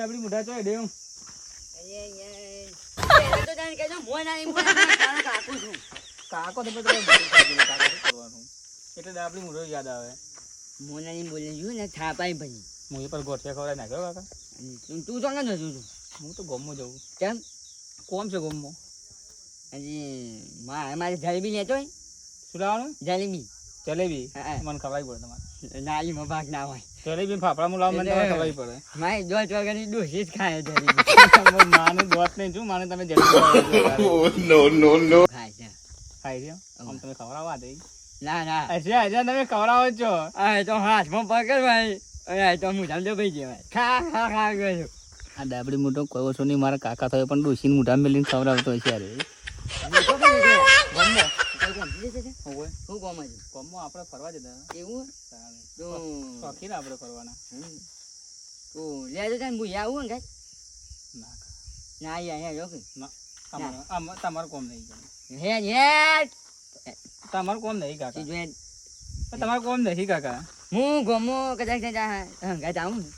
ડાબડી મોઢા ચોય દેવ તો તને કહેજો, મોં ના નહીં, મોં ના નહીં, તારો કાકો તો કરવાનું એટલે મોઢો યાદ આવે મોં ના નહીં બોલે, જોયું ને, થાપાય ભાઈ. હું એ પર ગોઠિયા ખવડાવી નાખ્યો કાકા તું તું તું? હું તો ગમમાં જવું કેમ? કોમ છે ગમમાં હજી મારે જલેબી લેતો હોય? શું લાવવાનું જલેબી. જલેબી હા, હા. મને ખવાય પડે તમારે. નાલીમાં ભાગ ના હોય. જલેબી ફાફડા હું લાવું મને તમારે ખવડાવી પડે. મારી દોઢ વાગ્યાની ડોસી જ ખાય જલેબી. માને દોત નહીં છું માને તમે જલેબી નો નો no. ખાય છે. ખાય છે? આમ તમે ખવડાવવા દે ના ના. હજી હજી તમે ખવડાવો જ છો. આ તો હાથમાં પકડ ભાઈ. આ તો મોઢામાં ભાઈ જવાય ખા ખા ખા ગયો. આ ડાબડી મોટો કોઈ ઓછો નહીં મારા કાકા થયો પણ ડોશીને મોઢા મેલીને ખવડાવતો હશે અરે ગમો હોય? શું કોમ આપણે ફરવા જતા એવું. શોખીન આપણે ફરવાના. આવું ને? ના ના અહીંયા અહીંયા જો તમારું કોમ નહીં કાકા. હેડ હેડ તમારું કોમ નહીં કાકા. તમારું કોમ નહીં કાકા. હું ગમો કદાચ આવું ને.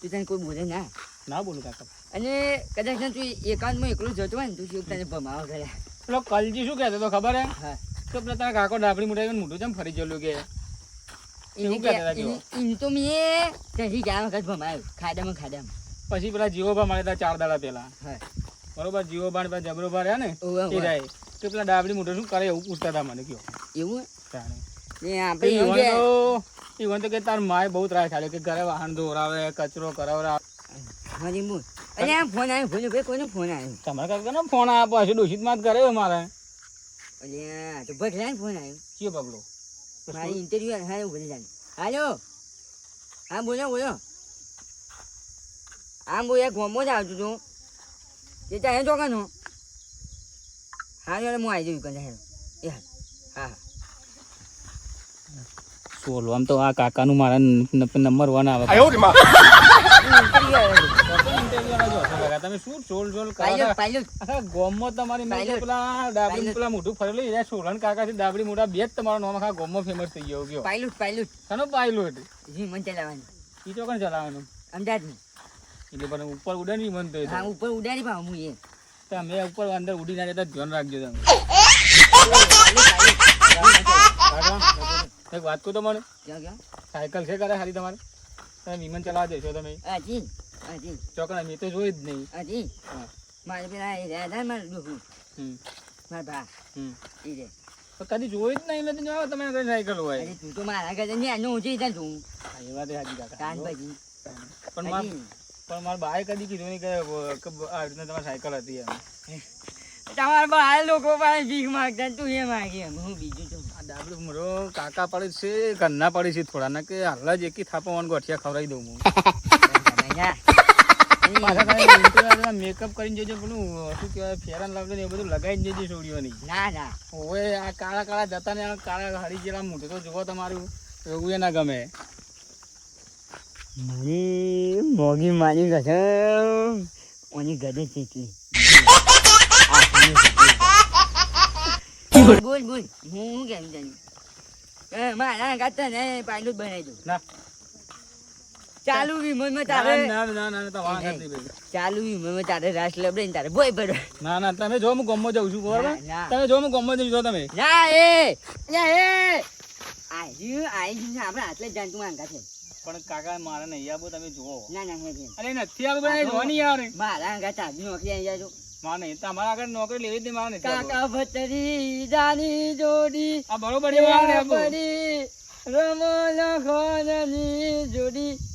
તું તને કોઈ બોલે ના. ના બોલું કાકા. અને કદાચ છે તું એકાંતમાં એકલું જતો હોય ને તું તને ભમાવો કરે? પેલો કલજી શું કહેતો તો ખબર હે? તો પેલા તારા કાકો ડાબડી મોટા મોટું જેમ ફરી ગયેલું કે? શું કહેતા હતા તો મેં કહી ચાર વખત ભમાયું ખાડામાં ખાડામાં. પછી પેલા જીવોભા મળ્યા હતા ચાર દાડા પેલા બરોબર જીવોભા ને પેલા જબરોભા રહ્યા ને એ રહે તો પેલા ડાબડી મોઢું શું કરે એવું પૂછતા હતા મને કયો. એવું આપણે ઈવન તો કે તાર માય બહુ ત્રાસ ખાલે કે ઘરે વાહન દોરાવે કચરો કરાવરાવે. અરે આ ફોન આવ્યો ફોન ભાઈ કોઈનો ફોન આવ્યો? તમારા કાકા ફોન આપો હશે દોષિતમાં કર્યો મારે. અરે તો ભગલાને ફોન આવ્યો. કયો પગલો મારી ઇન્ટરવ્યુ હા એવું બધું હાલો. હા બોલો બોલો. આમ બોલ એક ગોમો જ આવતું તે ત્યાં ચોકાનો હા ચાલો હું આવી જઉં કદાચ એ હા હા સોલો આમ તો આ કાકાનું મારા નંબર વન આવે. તમે શું ચોલ ચોલ પાયલોટ પાયલોટ. આખા ગોમમાં તમારી પેલા ડાબડી પેલા મોઢું ફરેલું એ સોલન કાકા છે ડાબડી મોઢા બે જ તમારો નામ આખા ગોમમાં ફેમસ થઈ ગયો ગયો. Pilot pilot. કનો પાયલોટ? જી ચલાવવાનું. ઈ તો કોણ ચલાવવાનું? અમદાવાદની. એટલે પણ ઉપર ઉડે નહીં મન તો. હા ઉપર ઉડાડી હું એ. તમે ઉપર અંદર ઉડી ના ધ્યાન રાખજો તમે. એક વાત કહું તમને? ક્યાં સાયકલ છે કરે ખાલી તમારે? તમે વિમાન ચલાવવા દેશો તમે? હાજી હાજી. ચોકડા મેં તો જોઈ જ નહીં. હાજી. મારે પેલા એ રહ્યા હતા ને મારા હમ, મારા ભા. એ રે તો કદી જોઈ જ નહીં મેં તો જોયા? તમે આગળ સાયકલ હોય. અરે તું તો મારા આગળ ને એનો ઊંચી હતા તું એ વાત સાચી કાકા. કાન પછી પણ માર પણ મારા બાએ કદી કીધું નહીં કે આ રીતના તમારી સાયકલ હતી એમ. તમારા બહાર લોકો પાસે ભીખ માગતા તું એ માગી એમ. હું બીજું છું આ ડાબલું મારો કાકા પડે છે ઘરના પડે છે થોડા ના કે હાલ જ એકી થાપવાનું વાન ગોઠિયા ખવડાવી દઉં હું. મેકઅપ કરીને જજો પેલું શું કહેવાય ફેરન લાવજો ને એ બધું લગાવીને જજો છોડીઓની. ના ના. હવે આ કાળા કાળા જતા ને કાળા હરી જેલા મોઢું તો જુઓ તમારું એવું એ ના ગમે મારી મોગી મારી ગશે ઓની ગદે ચીટલી બોલ બોલ હું કેમ એ મારા ગાતા ને પાયલોટ બનાવી દઉં. ના. ચાલુ વિમાનમાં તારે ના ના ના તમારા નહીં, ભાઈ. ચાલુ વિમાનમાં તારે રાસ લબડે ને તારે બોય પડે ના ના તમે જો હું ગમો જાઉં છું બરાબર. તમે જો હું ગમો જઉં છો તમે. ના એ. ના એ. આઈ આઈ આપણે આટલે જ જાણતું આંગા છે. પણ કાકા મારે નહીં આવો તમે જુઓ. ના ના હે હે. અરે નથી આવું ભાઈ જો નહીં યાર મારા આંગા તારી નોકરી આવી જાય મારે તમારા આગળ નોકરી લેવી નહીં મારે કાકા ભતરી જાની જોડી. આ બરોબર છે નહીં રમો જોડી.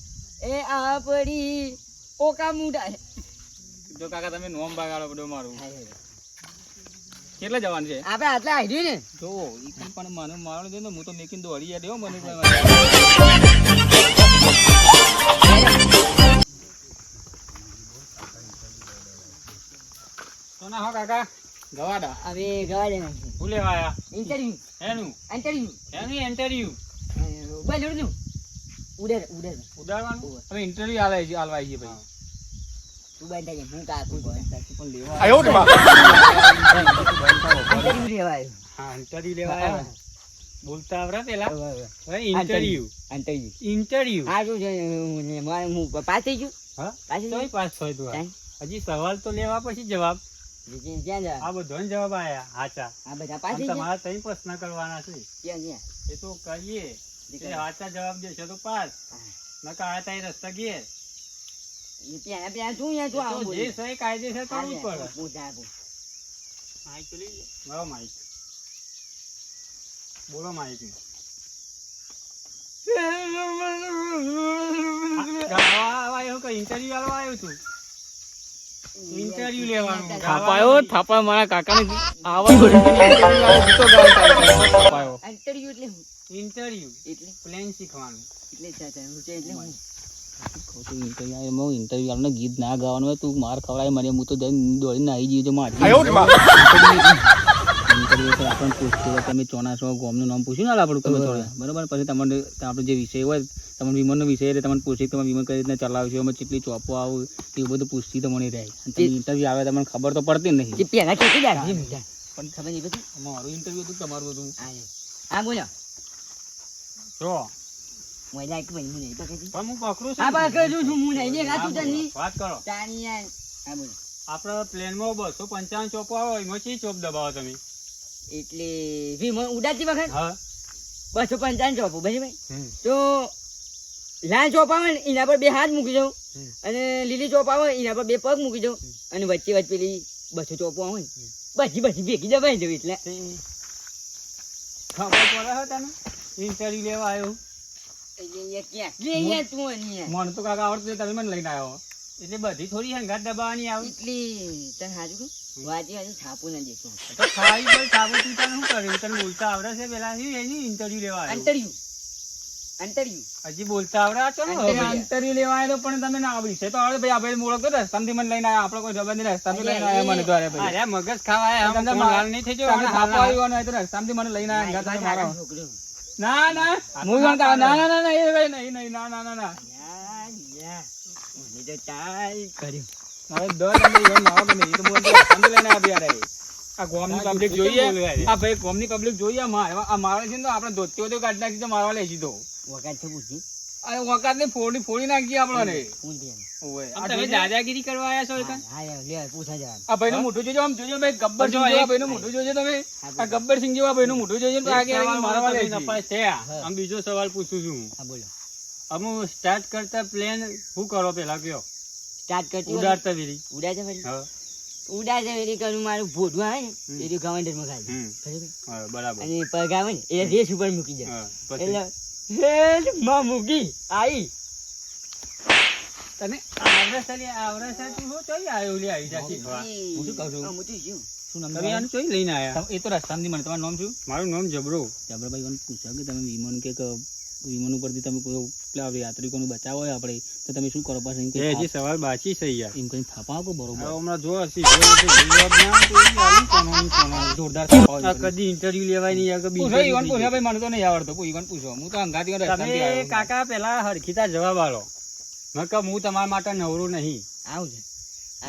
એ આ પડી ઓકા મુડા જો કાકા તમે નોમ બગાડો બધો મારું. કેટલા જવાનું છે? આપણે આટલે આવી ને? જો ઈ પણ મને મારો દે ને હું તો મેકીને દોડી યાદ દેવો મને સોના હો કાકા ગવાડા. હવે ગાડે ભૂલે વાયા ઇન્ટરવ્યુ એનું? ઇન્ટરવ્યુ એનું ઇન્ટરવ્યુ બોલ ઉડનું ઇન્ટરવ્યુ આલે પાછી. ગયું? હા? પાછી પાસ થયો હજી સવાલ તો લેવા પછી જવાબ. આ બધો જવાબ આયા હાચા. આ બધા પાછી તમારા ત્રણ પ્રશ્ન કરવાના છે. એ તો કહીએ એ હાચા જવાબ દેશો તો પાસ. નકા આ તાઈ રસ્તા ઘેર. એ પ્યારા પ્યારા શું યાર તું આવું જે સહી કાયદેસર કરવું પડે. પૂછ, આ પૂછ. લઈ લે. મારો બોલો માઇક ગાવા આવ્યો કે ઇન્ટરવ્યુ આલવા આવ્યો તું? ઇન્ટરવ્યુ લેવાનું. થાપાયો થાપા મારા કાકાને. આવા ગીતો ગાવા થાપાયો અંતરિયું એટલે હું? ઇન્ટરવ્યુ એટલે? પ્લેન શીખવાનું. એટલે ચાચા, હું છે એટલે હું ખોટું ઇન્ટરવ્યુ એમાં ઇન્ટરવ્યુ આલને ગીત ના ગાવાનું હોય તું માર ખવડાય મને હું તો જઈને દોડીને આવી જઈએ તો મારી ઇન્ટરવ્યુ તો આપણને પૂછતું હોય તમે ચોના છો ગોમનું નામ પૂછ્યું ને આપણું બરાબર પછી તમને આપણો જે વિષય હોય તમને વિમાનનો વિષય એટલે તમને પૂછી તમે વિમાન કઈ રીતના ચલાવશો એમાં કેટલી ચોપો આવું એવું બધું પૂછતી તમને રહે ઇન્ટરવ્યુ આવે તમને ખબર તો પડતી જ. નહીં. પણ ખબર નહીં પછી? મારું ઇન્ટરવ્યુ હતું તમારું હતું હા બોલો. જો. હું એટલે એક ભાઈ હું નહીં પણ હું પકડું હા છું પકડું છું હું નહીં દેખાતું તને વાત કરો. ચાની યાર હા બોલો. પ્લેનમાં બસો પંચાવન ચોપો આવે એમાં ચી ચોપ દબાવો તમે? એટલે વિમાન ઉડાડતી વખત? હા. બસો પંચાવન ચોપો બરાબર? તો લાલ ચોપ આવે ને એના પર બે હાથ મૂકી દઉં. અને લીલી ચોપ આવે એના પર બે પગ મૂકી દઉં. અને વચ્ચે વચ્ચે પેલી બસો ચોપો આવે ને બધી બધી ભેગી દબાઈ દઉં એટલે. ખબર પડે તને? ઇન્ટરવ્યુ લેવા આવ્યો. અહીંયા ક્યાં? લે અહીંયા તું અહીંયા. મને તો કાકા આવડતું તમે મને લઈને આવ્યો. એટલે બધી થોડી હંગાત દબાવવાની આવે. એટલી તને હાજુ વાજી વાજી છાપુ ના દેખું. તો ખાઈ બોલ છાપુ તું તને શું કર્યું? તને બોલતા આવડે છે પેલા શું એની ઇન્ટરવ્યુ લેવા આવ્યો. ઇન્ટરવ્યુ અંતર્યું હજી બોલતા આવડે છો ને હવે ઇન્ટરવ્યુ લેવા આવ્યો પણ તમે ના આવડી. છે તો આવડે ભાઈ આપણે મોળો તો રસ્તામાંથી મને લઈને આવ્યા. આપણે કોઈ જબર નહીં રસ્તામાંથી લઈને આવ્યા મને તો ભાઈ. અરે મગજ ખાવા આવ્યા આમ તમને માલ નહીં થઈ જવું, તમને આને હાલ થાપો ના- આવ્યો ને, તો રસ્તામાંથી મને લઈને આવ્યા. મારા. છોકરો. ના ના. હું ના ના ના ના એ ભાઈ નહીં નહીં ના ના ના ના. તો ચાલ કર્યું હવે દર અંદર ઈવન મારો કે નહીં, તો હું અંદર લઈને આવ્યા યાર આ ગોમની પબ્લિક જોઈએ. આ ભાઈ ગોમની પબ્લિક જોઈએ. આ મારવા આ મારવા છે ને તો આપણે ધોતીઓ તો કાઢી નાખી તો મારવા લઈ સીધો વખત છે પૂછી આ વખત ને ફોડી ફોડી નાખી આપણને. પૂછ દે ઓવે. આમ આ તમે દાદાગીરી કરવા આયા છો એકન? હા લે પૂછા જવાબ આ ભાઈનું મોઢું જોજો આમ જોજો ભાઈ ગબ્બર જો સિંહ ભાઈનું મોઢું જોજો તમે. આ ગબ્બર સિંહ જેવા ભાઈનું મોઢું જોજો તો આગે આગે મારવા લે સવાલ નપાસ થયા. હા. આમ બીજો સવાલ પૂછું છું. હા બોલો. અમુ સ્ટાર્ટ કરતા પ્લેન શું કરો પેલા કયો? સ્ટાર્ટ કરતી ઉડાડતા વીરી. ઉડા છે ફરી હા કરું મારું ભોડું આવે ને એ માં બરાબર? અને પગ આવે ને એ રેસ ઉપર મૂકી જાય એટલે હેલ મામુગી આઈ. તને આવડે છે તું શું ચોઈ આયો લે આવી જાતી? હું શું કહું છું? હા, હું તો શું? શું નામ તમે તમારું? આનું લઈને આયા? એ તો રસ્તામાંથી મને તમારું નામ શું? મારું નામ જબરો. જબરભાઈ મને પૂછ્યા કે તમે વિમાન ક- વિમાન ઉપરથી તમે કોઈ પેલા યાત્રિકોને બચાવો આપણે તો તમે શું કરો? પાછા એ હજી સવાલ બાકી છે યાર. એમ કઈ થાપા આપો બરોબર? હમણાં જો હસી જો. જોરદાર કદી ઇન્ટરવ્યુ લેવાય નહીં યાર, કદી પૂછો ઈવન પૂછ્યા ભાઈ મને તો નહીં આવડતો. કોઈ ઈવન પૂછો. હું તો અંગાતી તમે કાકા પેલા હરખીતા જવાબ આલો. નકર હું તમારા માટે નવરું નહીં. આવું છે.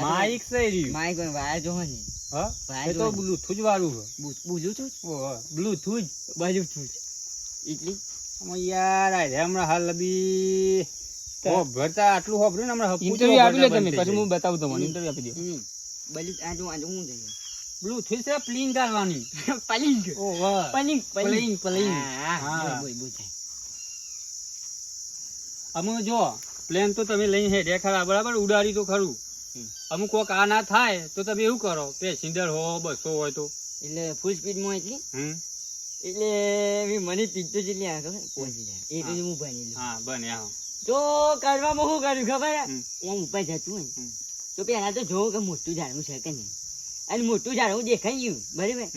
માઈક છે રહ્યું. માઇક વાય વાયર જો ને. હા? એ તો બ્લૂટૂથ વાળું બ્લૂટૂથ બુજું બ્લુટૂથ બાજુ થૂજ એટલી આમાં યાર આ હમણાં હાલ લબી ભરતા આટલું હોભર્યું ને હમણાં ઇન્ટરવ્યુ આપી લે તમે પછી હું બતાવું તમને ઇન્ટરવ્યુ આપી દો. બલી આ જો આ જો હું જઈએ બ્લુટૂથ છે પ્લીન ગાલવાની પલિંગ. ઓહો. પલિંગ પલિંગ, પલિંગ. હા હા. બોલ બોલ થાય. અમુક જો પ્લેન તો તમે લઈને હે ખરા બરાબર? ઉડાડી તો ખરું. અમુક કોક આ ના થાય તો તમે એવું કરો પેસેન્જર હો બસો હોય તો. એટલે ફૂલ સ્પીડમાં એટલી? હમ. એટલે મને પીતો જેટલી આ ખબર પહોંચી જાય. એ તો હા. હું ભણેલું હા બને હા. તો કરવામાં શું કર્યું ખબર. એમ ઉપર જતું હોય તો પેલા તો જોઉં કે મોટું ઝાડવું છે કે નહીં. અને મોટું ઝાડવું દેખાઈ ગયું બરાબર?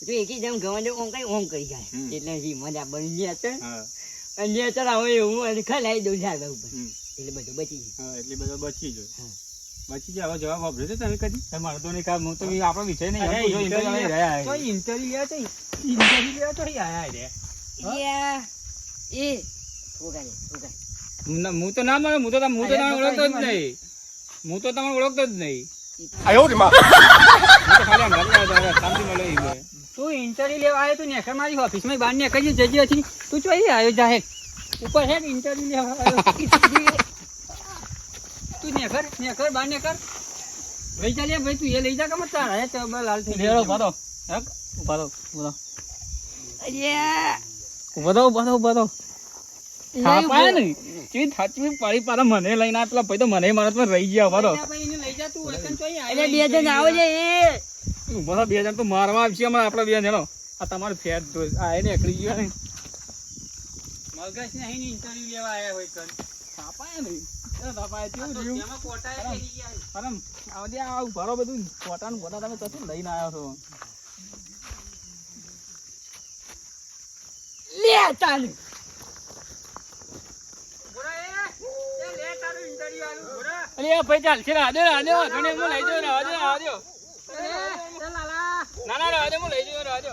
તો તો જેમ ગવંડે ઓમ કઈ ઓમ કરી જાય. એટલે એટલે મજા બની ગયા તો અને આવે એવું અને ખલાઈ દઉં ઝાડવા ઉપર. એટલે બધું બચી ગયું. એટલે બધો બચી ગયો. હા. બચી જાવ જવાબ વાપર્યો છે તમે કદી? એ મારે તો નહીં કામ હું તો આપણો વિષય નહીં રહ્યા તો છે. interview લેવા તો આયા રે. એ હું હું તો ના મળે હું તો હું તો તમને ઓળખતો જ નહીં. હું તો તમને ઓળખતો જ નહીં. તો ઇન્ટરવ્યુ લેવા આવ્યો તું નેકર મારી ઓફિસમાં બહાર કઈ જજી હતી તું ચોઈ આવ્યો જાહેર. ઉપર હે ઇન્ટરવ્યુ લેવા આવ્યો. તું નેકર નેકર બાર નેકર લઈ ચાલે ભાઈ તું એ લઈ જા કમ તારા હે તો લાલ થઈ લેડો ઊભા રહો. હેક, ઊભા રહો, ઊભા રહો. અલ્યા ઊભા રહો, ઊભા રહો, ઊભા રહો. થાપાય ને. કેવી થાચવી પાડી પાડે મને લઈને આટલા પછી તો મને મારા રહી ગયા ઊભા રહો. ભાઈ એને લઈ જા તું એકન ચોઈ અલ્યા બે જણ આવો છે એ ઊભા બે જણ તો મારવા આવશે હમણાં આપણા બે જણો. આ તમારું ફેટ તો આ એને એકડી ગયો ને મગજ ને અહીં ઇન્ટરવ્યુ લેવા આવ્યા હોય કન થાપાય ને. થાપાય કેવું કોટા ગયા પરમ, આ આ ઊભા બધું ફોટાનું ફોટા તમે કશું લઈને આવ્યો છો? લે ચાલ અરે ભાઈ ચાલશે ને આજો આજો ઘણી હું લઈ જાઉં ચાલ લાલા. ના ના આજો હું લઈ જાઉં આજો